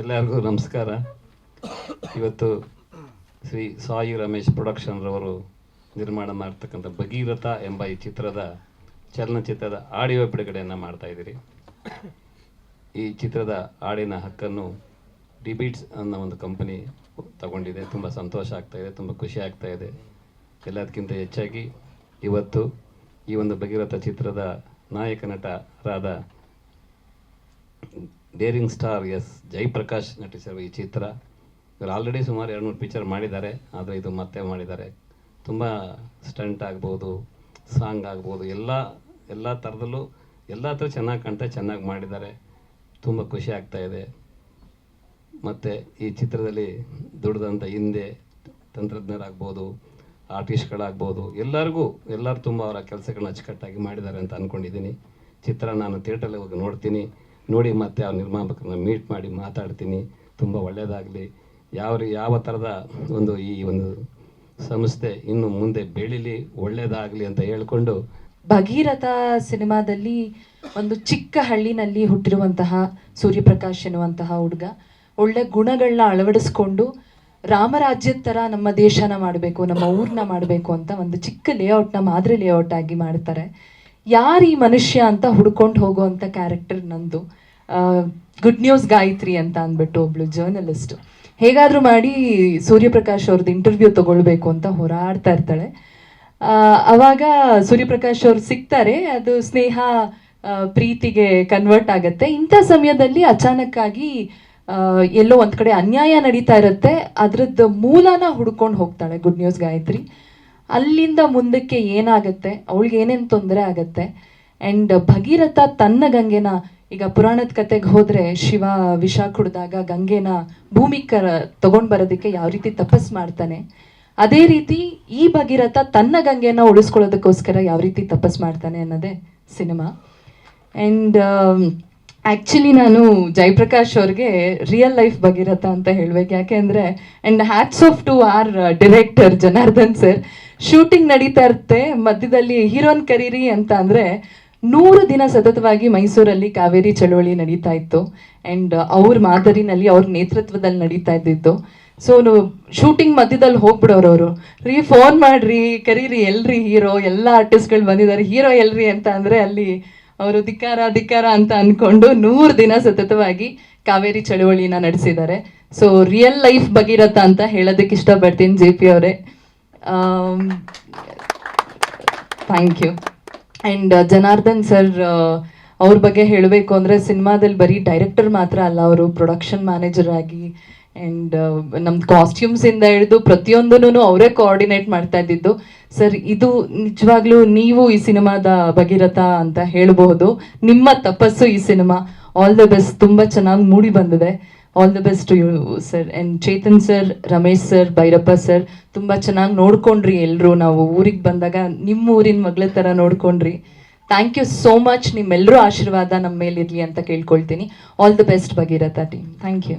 ಎಲ್ಲರಿಗೂ ನಮಸ್ಕಾರ. ಇವತ್ತು ಶ್ರೀ ಸಾಯಿ ರಮೇಶ್ ಪ್ರೊಡಕ್ಷನ್ರವರು ನಿರ್ಮಾಣ ಮಾಡ್ತಕ್ಕಂಥ ಭಗೀರಥ ಎಂಬ ಈ ಚಿತ್ರದ ಚಲನಚಿತ್ರದ ಆಡಿಯೋ ಬಿಡುಗಡೆಯನ್ನು ಮಾಡ್ತಾ ಇದ್ದೀರಿ. ಈ ಚಿತ್ರದ ಹಾಡಿನ ಹಕ್ಕನ್ನು ಡಿಬಿಟ್ಸ್ ಅನ್ನೋ ಒಂದು ಕಂಪನಿ ತಗೊಂಡಿದೆ. ತುಂಬ ಸಂತೋಷ ಆಗ್ತಾಯಿದೆ ತುಂಬ ಖುಷಿ ಆಗ್ತಾಯಿದೆ ಎಲ್ಲದಕ್ಕಿಂತ ಹೆಚ್ಚಾಗಿ ಇವತ್ತು ಈ ಒಂದು ಭಗೀರಥ ಚಿತ್ರದ ನಾಯಕ ನಟರಾದ ಡೇರಿಂಗ್ ಸ್ಟಾರ್ ಎಸ್ ಜೈಪ್ರಕಾಶ್ ನಟಿಸಿರುವ ಈ ಚಿತ್ರ. ಇವರು ಆಲ್ರೆಡಿ ಸುಮಾರು ಎರಡು ಮೂರು ಪಿಕ್ಚರ್ ಮಾಡಿದ್ದಾರೆ. ಆದರೆ ಇದು ಮತ್ತೆ ಮಾಡಿದ್ದಾರೆ. ತುಂಬ ಸ್ಟಂಟ್ ಆಗ್ಬೋದು ಸಾಂಗ್ ಆಗ್ಬೋದು, ಎಲ್ಲ ಎಲ್ಲ ಥರದಲ್ಲೂ ಎಲ್ಲ ಥರ ಚೆನ್ನಾಗಿ ಕಾಣ್ತಾ ಚೆನ್ನಾಗಿ ಮಾಡಿದ್ದಾರೆ. ತುಂಬ ಖುಷಿ ಆಗ್ತಾ ಇದೆ. ಮತ್ತು ಈ ಚಿತ್ರದಲ್ಲಿ ದುಡ್ದಂಥ ಹಿಂದೆ ತಂತ್ರಜ್ಞರಾಗ್ಬೋದು ಆರ್ಟಿಸ್ಟ್ಗಳಾಗ್ಬೋದು ಎಲ್ಲರಿಗೂ, ಎಲ್ಲರೂ ತುಂಬ ಅವರ ಕೆಲಸಗಳನ್ನ ಅಚ್ಚುಕಟ್ಟಾಗಿ ಮಾಡಿದ್ದಾರೆ ಅಂತ ಅಂದ್ಕೊಂಡಿದ್ದೀನಿ ಚಿತ್ರ ನಾನು ಥಿಯೇಟ್ರಲ್ಲಿ ಹೋಗಿ ನೋಡ್ತೀನಿ. ನೋಡಿ ಮತ್ತೆ ಆ ನಿರ್ಮಾಪಕರನ್ನ ಮೀಟ್ ಮಾಡಿ ಮಾತಾಡ್ತೀನಿ. ತುಂಬ ಒಳ್ಳೆಯದಾಗಲಿ ಯಾವ ಯಾವ ಥರದ ಒಂದು ಈ ಒಂದು ಸಂಸ್ಥೆ ಇನ್ನು ಮುಂದೆ ಬೆಳೀಲಿ ಒಳ್ಳೆಯದಾಗಲಿ ಅಂತ ಹೇಳ್ಕೊಂಡು ಭಗೀರಥ ಸಿನಿಮಾದಲ್ಲಿ ಒಂದು ಚಿಕ್ಕ ಹಳ್ಳಿನಲ್ಲಿ ಹುಟ್ಟಿರುವಂತಹ ಸೂರ್ಯಪ್ರಕಾಶ್ ಎನ್ನುವಂತಹ ಹುಡುಗ. ಒಳ್ಳೆ ಗುಣಗಳನ್ನ ಅಳವಡಿಸ್ಕೊಂಡು ರಾಮರಾಜ್ಯದ ಥರ ನಮ್ಮ ದೇಶನ ಮಾಡಬೇಕು, ನಮ್ಮ ಊರನ್ನ ಮಾಡಬೇಕು ಅಂತ ಒಂದು ಚಿಕ್ಕ ಲೇಔಟ್ನ ಮಾದರಿ ಲೇಔಟ್ ಆಗಿ ಮಾಡ್ತಾರೆ. ಯಾರು ಈ ಮನುಷ್ಯ ಅಂತ ಹುಡ್ಕೊಂಡು ಹೋಗುವಂಥ ಕ್ಯಾರೆಕ್ಟರ್ ನಂದು? ಗುಡ್ ನ್ಯೂಸ್ ಗಾಯತ್ರಿ ಅಂತ ಅಂದ್ಬಿಟ್ಟು ಒಬ್ಳು ಜರ್ನಲಿಸ್ಟ್ ಹೇಗಾದರೂ ಮಾಡಿ ಸೂರ್ಯಪ್ರಕಾಶ್ ಅವ್ರದ್ದು ಇಂಟರ್ವ್ಯೂ ತಗೊಳ್ಬೇಕು ಅಂತ ಹೋರಾಡ್ತಾ ಇರ್ತಾಳೆ. ಅವಾಗ ಸೂರ್ಯಪ್ರಕಾಶ್ ಅವ್ರು ಸಿಗ್ತಾರೆ, ಅದು ಸ್ನೇಹ ಪ್ರೀತಿಗೆ ಕನ್ವರ್ಟ್ ಆಗುತ್ತೆ. ಇಂಥ ಸಮಯದಲ್ಲಿ ಅಚಾನಕ್ಕಾಗಿ ಎಲ್ಲೋ ಒಂದ್ ಕಡೆ ಅನ್ಯಾಯ ನಡೀತಾ ಇರುತ್ತೆ. ಅದ್ರದ್ದು ಮೂಲನ ಹುಡ್ಕೊಂಡು ಹೋಗ್ತಾಳೆ ಗುಡ್ ನ್ಯೂಸ್ ಗಾಯತ್ರಿ. ಅಲ್ಲಿಂದ ಮುಂದಕ್ಕೆ ಏನಾಗುತ್ತೆ? ಅವಳಿಗೆ ಏನೇನು ತೊಂದರೆ ಆಗುತ್ತೆ? ಆ್ಯಂಡ್ ಭಗೀರಥ ತನ್ನ ಗಂಗೆನ, ಈಗ ಪುರಾಣದ ಕತೆಗೆ ಹೋದರೆ ಶಿವ ವಿಷ ಕುಡಿದಾಗ ಗಂಗೆನ ಭೂಮಿ ಕರ ತಗೊಂಡು ಬರೋದಕ್ಕೆ ಯಾವ ರೀತಿ ತಪಸ್ ಮಾಡ್ತಾನೆ? ಅದೇ ರೀತಿ ಈ ಭಗೀರಥ ತನ್ನ ಗಂಗೆನ ಉಳಿಸ್ಕೊಳ್ಳೋದಕ್ಕೋಸ್ಕರ ಯಾವ ರೀತಿ ತಪಸ್ ಮಾಡ್ತಾನೆ ಅನ್ನೋದೇ ಸಿನಿಮಾ. ಆ್ಯಂಡ್ ಆ್ಯಕ್ಚುಲಿ ನಾನು ಜಯಪ್ರಕಾಶ್ ಅವ್ರಿಗೆ ರಿಯಲ್ ಲೈಫ್ ಭಗೀರಥ ಅಂತ ಹೇಳ್ಬೇಕು. ಯಾಕೆಂದರೆ and hats off to R director Janardhan sir shooting ನಡೀತಾ ಇರುತ್ತೆ. ಮಧ್ಯದಲ್ಲಿ ಹೀರೋನ್ ಕರೀರಿ ಅಂತ ಅಂದರೆ, ನೂರು ದಿನ ಸತತವಾಗಿ ಮೈಸೂರಲ್ಲಿ ಕಾವೇರಿ ಚಳುವಳಿ ನಡೀತಾ ಇತ್ತು. ಆ್ಯಂಡ್ ಅವ್ರ ಮಾದರಿನಲ್ಲಿ, ಅವ್ರ ನೇತೃತ್ವದಲ್ಲಿ ನಡೀತಾ ಇದ್ದಿತ್ತು. ಸೊ ಶೂಟಿಂಗ್ ಮಧ್ಯದಲ್ಲಿ ಹೋಗ್ಬಿಡೋರು ಅವರು. ರೀ ಫೋನ್ ಮಾಡ್ರಿ, ಕರೀರಿ, ಎಲ್ರಿ ಹೀರೋ ಎಲ್ಲ ಆರ್ಟಿಸ್ಟ್ಗಳು ಬಂದಿದ್ದಾರೆ. ಹೀರೋ ಎಲ್ರಿ ಅಂತ ಅಂದರೆ, ಅಲ್ಲಿ ಅವರು ಧಿಕ್ಕಾರ ಧಿಕ್ಕಾರ ಅಂತ ಅನ್ಕೊಂಡು ನೂರು ದಿನ ಸತತವಾಗಿ ಕಾವೇರಿ ಚಳುವಳಿನ ನಡೆಸಿದ್ದಾರೆ. ಸೊ ರಿಯಲ್ ಲೈಫ್ ಭಗೀರಥ ಅಂತ ಹೇಳೋದಕ್ಕೆ ಇಷ್ಟಪಡ್ತೀನಿ ಜೆ ಪಿ ಅವರೇ. Thank you and Janardhan sir ಅವ್ರ ಬಗ್ಗೆ ಹೇಳಬೇಕು ಅಂದರೆ ಸಿನಿಮಾದಲ್ಲಿ ಬರೀ ಡೈರೆಕ್ಟರ್ ಮಾತ್ರ ಅಲ್ಲ, ಅವರು ಪ್ರೊಡಕ್ಷನ್ ಮ್ಯಾನೇಜರ್ ಆಗಿ ಆ್ಯಂಡ್ ನಮ್ದು ಕಾಸ್ಟ್ಯೂಮ್ಸಿಂದ ಹಿಡಿದು ಪ್ರತಿಯೊಂದೂ ಅವರೇ ಕೋಆರ್ಡಿನೇಟ್ ಮಾಡ್ತಾ ಇದ್ದಿದ್ದು. ಸರ್ ಇದು ನಿಜವಾಗ್ಲೂ ನೀವು ಈ ಸಿನಿಮಾದ ಭಗೀರಥ ಅಂತ ಹೇಳಬಹುದು. ನಿಮ್ಮ ತಪಸ್ಸು ಈ ಸಿನಿಮಾ. ಆಲ್ ದ ಬೆಸ್ಟ್ ತುಂಬ ಚೆನ್ನಾಗಿ ಮೂಡಿ ಬಂದಿದೆ. All the best you sir and Chetan sir Ramesh sir Bhyrappa sir ತುಂಬ ಚೆನ್ನಾಗಿ ನೋಡ್ಕೊಂಡ್ರಿ ಎಲ್ಲರೂ ನಾವು ಊರಿಗೆ ಬಂದಾಗ ನಿಮ್ಮ ಊರಿನ ಮಗಳ ಥರ ನೋಡ್ಕೊಂಡ್ರಿ. ಥ್ಯಾಂಕ್ ಯು ಸೋ ಮಚ್ ನಿಮ್ಮೆಲ್ಲರೂ ಆಶೀರ್ವಾದ ನಮ್ಮ ಮೇಲಿರಲಿ ಅಂತ ಕೇಳ್ಕೊಳ್ತೀನಿ. All the best Bhagiratha team thank you